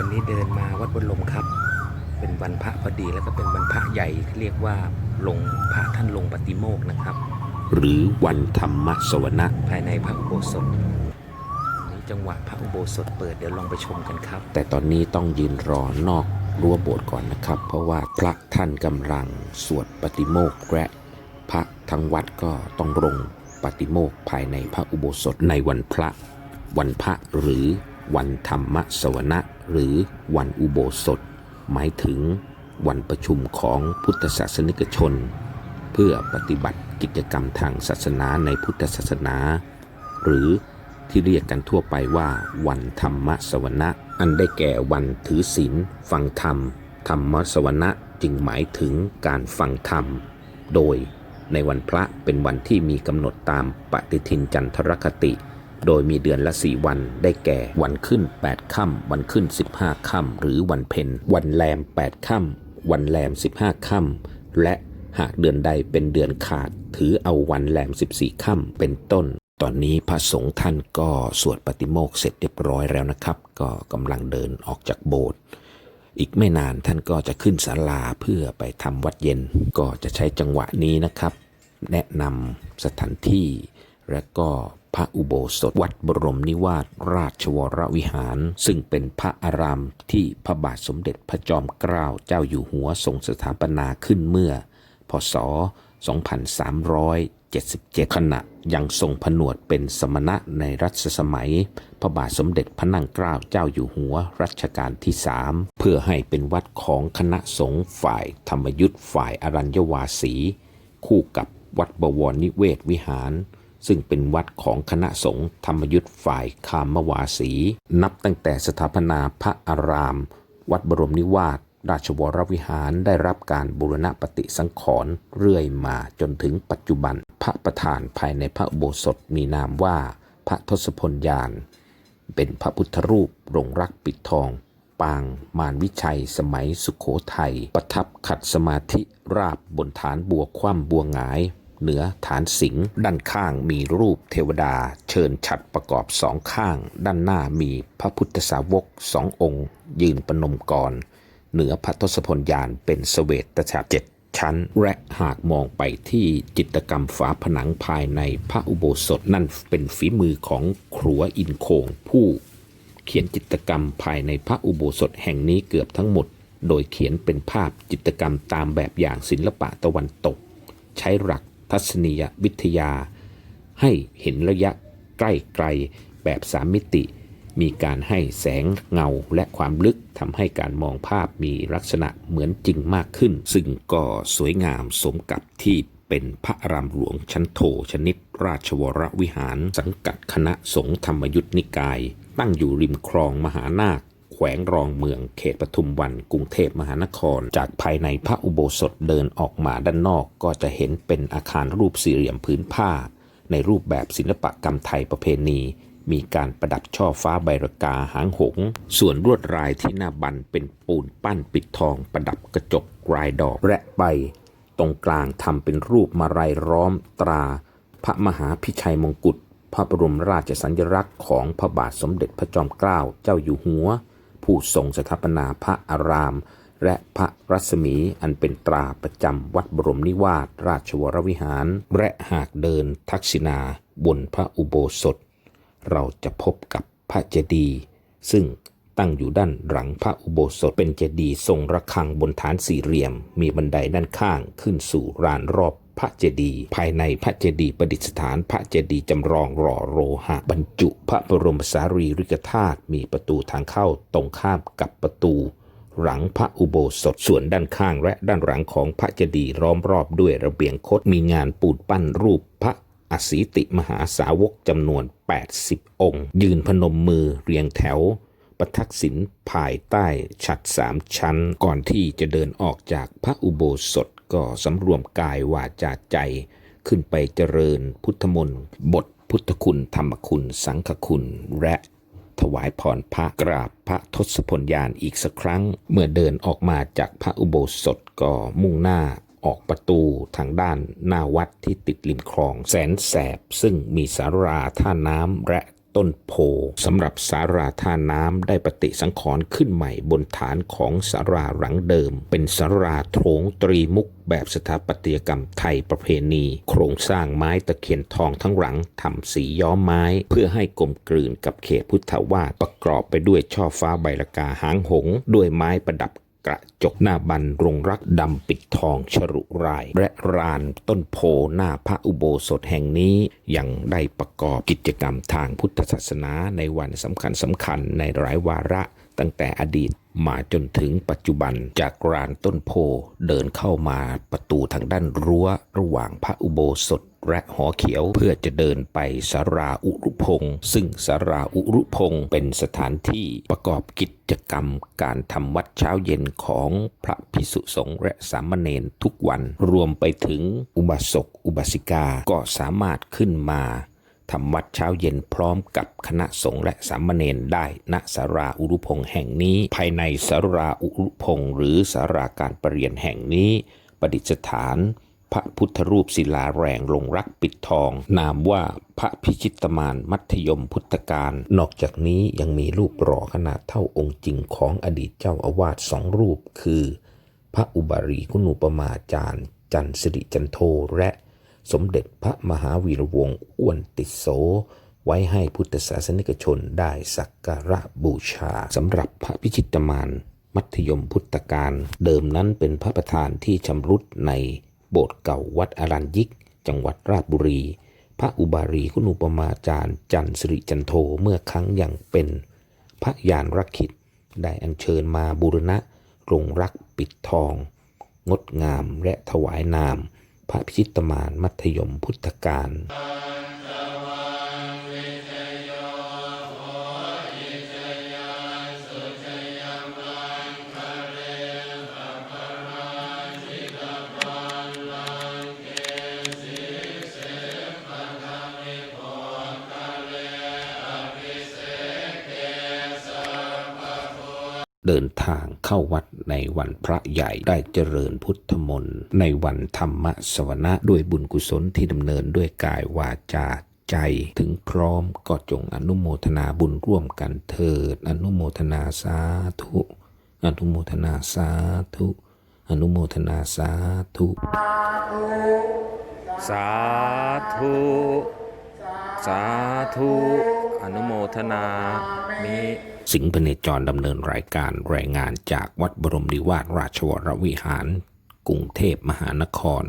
วันนี้เดินมาวัดบนลมครับ เป็นวันพระพอดีแล้วก็เป็นวันพระใหญ่ที่เรียกว่าลงพระท่านลงปฏิโมกข์นะครับ หรือวันธรรมสวนะภายในพระอุโบสถวันนี้จังหวะพระอุโบสถเปิดเดี๋ยวลองไปชมกันครับ แต่ตอนนี้ต้องยืนรอนอกรั้วโบสถ์ก่อนนะครับ เพราะว่าพระท่านกำลังสวดปฏิโมกข์และพระทั้งวัดก็ต้องลงปฏิโมกข์ภายในพระอุโบสถในวันพระวันพระหรือ วันธรรมสวนะหรือวันอุโบสถ หมายถึงวันประชุมของพุทธศาสนิกชน เพื่อปฏิบัติกิจกรรมทางศาสนาในพุทธศาสนา หรือที่เรียกกันทั่วไปว่าวันธรรมสวนะอันได้แก่วันถือศีลฟังธรรม ธรรมสวนะจึงหมายถึงการฟังธรรม โดยในวันพระเป็นวันที่มีกำหนดตามปฏิทินจันทรคติ โดยมีเดือนละสี่วันได้แก่วันขึ้น 8ค่ำวันขึ้น 15ค่ำหรือวันเพ็ญวันแรม8ค่ำวันแรม 15ค่ำและหากเดือนใดเป็นเดือนขาด ถือเอาวันแรม 14ค่ำเป็นต้น ตอนนี้พระสงฆ์ท่านก็สวดปฏิโมกเสร็จเรียบร้อยแล้วนะครับ ก็กำลังเดินออกจากโบสถ์อีกไม่นานท่านก็จะขึ้นศาลาเพื่อไปทำวัดเย็น ก็จะใช้จังหวะนี้นะครับ แนะนำสถานที่และก็ พระอุโบสถวัดบรมนิวาสราชวรวิหาร ซึ่งเป็นพระอารามที่พระบาทสมเด็จพระจอมเกล้าเจ้าอยู่หัวทรงสถาปนาขึ้นเมื่อ พศ 2377 ขณะยังทรงผนวดเป็นสมณะในรัชสมัย พระบาทสมเด็จพระนั่งเกล้าเจ้าอยู่หัวรัชกาลที่สามเพื่อให้เป็นวัดของคณะสงฆ์ฝ่ายธรรมยุทธ์ฝ่ายอรัญญวาสี คู่กับวัดบวรนิเวศวิหาร ซึ่งเป็นวัดของคณะสงฆ์ธรรมยุทธ์ฝ่ายคามวาสี นับตั้งแต่สถาปนาพระอาราม วัดบรมนิวาสราชวรวิหารได้รับการบูรณะปฏิสังขรณ์เรื่อยมาจนถึงปัจจุบัน พระประธานภายในพระโบสถมีนามว่าพระทศพลยาน เป็นพระพุทธรูปรงรักปิดทอง ปางมารวิชัยสมัยสุขโขทัยประทับขัดสมาธิราบบนฐานบัวคว่ำบัวหงาย เหนือฐานสิงห์ด้านข้างมีรูปเทวดา เชิญฉัดประกอบสองข้าง ด้านหน้ามีพระพุทธสาวกสององค์ ยืนประนมกร เหนือพระทศพลยานเป็นสเวตฉาบเจ็ดชั้นและหากมองไปที่จิตรกรรมฝาผนังภายในพระอุโบสถนั่นเป็นฝีมือของครัวอินโคงผู้ เขียนจิตรกรรมภายในพระอุโบสถแห่งนี้เกือบทั้งหมด โดยเขียนเป็นภาพจิตรกรรมตามแบบอย่างศิลปะตะวันตก ใช้หลัก ทัศนียวิทยา ให้เห็นระยะใกล้ไกลแบบสามมิติ มีการให้แสงเงาและความลึกทำให้การมองภาพมีลักษณะเหมือนจริงมากขึ้น ซึ่งก็สวยงามสมกับที่เป็นพระอารามหลวงชั้นโทชนิดราชวรวิหาร สังกัดคณะสงฆ์ธรรมยุทธนิกาย ตั้งอยู่ริมคลองมหานาค แขวงรองเมืองเขตปทุมวันกรุงเทพมหานคร จากภายในพระอุโบสถเดินออกมาด้านนอก ก็จะเห็นเป็นอาคารรูปสี่เหลี่ยมพื้นผ้า ในรูปแบบศิลปกรรมไทยประเพณีมีการประดับช่อฟ้าใบรกาหางหงส์ส่วนลวดลายที่หน้าบันเป็นปูนปั้นปิดทอง ประดับกระจกรายดอกและใบ ตรงกลางทำเป็นรูปมาลัยล้อมตรา พระมหาพิชัยมงกุฎพระบรมราชสัญลักษณ์ของพระบาทสมเด็จพระจอมเกล้าเจ้าอยู่หัว ผู้ทรงสถาปนาพระอาราม และพระรัศมีอันเป็นตราประจำวัดบรมนิวาสราชวรวิหาร และหากเดินทักษิณาบนพระอุโบสถ เราจะพบกับพระเจดีย์ซึ่งตั้งอยู่ด้านหลังพระอุโบสถเป็นเจดีย์ทรงระฆังบนฐานสี่เหลี่ยม มีบันไดด้านข้างขึ้นสู่ลานรอบ พระเจดีย์ภายในพระเจดีย์ประดิษฐานพระเจดีย์จำลองหล่อโลหะ บรรจุพระบรมสารีริกธาตุมีประตูทางเข้าตรงข้ามกับประตูหลังพระอุโบสถส่วนด้านข้างและด้านหลังของพระเจดีย์ล้อมรอบด้วยระเบียงคดมีงานปูนปั้นรูปพระอสีติมหาสาวกจำนวน 80 องค์ ยืนพนมมือเรียงแถว ประทักษิณภายใต้ฉัดสามชั้น ก่อนที่จะเดินออกจากพระอุโบสถ ก็สำรวมกายวาจาใจ ขึ้นไปเจริญพุทธมนต์บทพุทธคุณธรรมคุณ สังฆคุณ และถวายพรพระกราบพระทศพลยานอีกสักครั้ง เมื่อเดินออกมาจากพระอุโบสถก็มุ่งหน้าออกประตูทางด้านหน้าวัดที่ติดริมคลองแสนแสบ ซึ่งมีสาราท่าน้ำและ ต้นโพสำหรับสาราท่าน้ำได้ปฏิสังขรณ์ขึ้นใหม่บนฐานของสาราหลังเดิม เป็นสาราโถงตรีมุกแบบสถาปัตยกรรมไทยประเพณี โครงสร้างไม้ตะเคียนทองทั้งหลังทำสีย้อมไม้ เพื่อให้กลมกลืนกับเขตพุทธวาสประกอบไปด้วยช่อฟ้าใบละกาหางหง ด้วยไม้ประดับ กระจกหน้าบันรงรักดำปิดทองฉรุราย และรานต้นโพหน้าพระอุโบสถแห่งนี้ยังได้ประกอบกิจกรรมทางพุทธศาสนาในวันสำคัญสำคัญในหลายวาระ ตั้งแต่อดีตมาจนถึงปัจจุบันจากรานต้นโพเดินเข้ามาประตูทางด้านรั้วระหว่างพระอุโบสถและหอเขียวเพื่อจะเดินไปสาราอุรุพงศ์ซึ่งสาราอุรุพงศ์เป็นสถานที่ประกอบกิจกรรมการทำวัดเช้าเย็นของพระภิกษุสงฆ์และสามเณรทุกวันรวมไปถึงอุบาสกอุบาสิกาก็สามารถขึ้นมา ทำวัดเช้าเย็นพร้อมกับคณะสงฆ์และสามเณรได้ณสาราอุรุพงศ์แห่งนี้ ภายในสาราอุรุพงศ์หรือสาราการประเรียนแห่งนี้ ประดิษฐาน พระพุทธรูปศิลาแรงลงรักปิดทอง นามว่าพระพิชิตมานมัธยมพุทธการ นอกจากนี้ยังมีรูปหล่อขนาดเท่าองค์จริงของอดีตเจ้าอาวาสสองรูป คือ พระอุบารีคุณูปมาจารย์ จันสิริจันโทและ สมเด็จพระมหาวีรวงศ์อ้วนติโสไว้ให้พุทธศาสนิกชนได้สักการะบูชาสำหรับพระพิชิตมานมัธยมพุทธการเดิมนั้นเป็นพระประธานที่ชำรุดในโบสถ์เก่าวัดอารัญยิก จังหวัดราชบุรี พระอุบารีคุณูปมาจารย์จันสิริจันโทเมื่อครั้งยังเป็นพระยานรักขิตได้อัญเชิญมาบูรณะรงรักปิดทอง งดงามและถวายนาม พระพิชิตมานมัธยมพุทธการ เดินทางเข้าวัดในวันพระใหญ่ได้เจริญพุทธมนต์ในวันธรรมสวนะด้วยบุญกุศลที่ดำเนินด้วยกายวาจาใจถึงพร้อมก็จงอนุโมทนาบุญร่วมกันเถิด อนุโมทนาสาธุ อนุโมทนาสาธุ อนุโมทนาสาธุ สาธุ สาธุ นุโมทนามิสิงห์พเนจรดำเนินรายการรายงานจากวัดบรมนิวาสราชวรวิหาร กรุงเทพมหานคร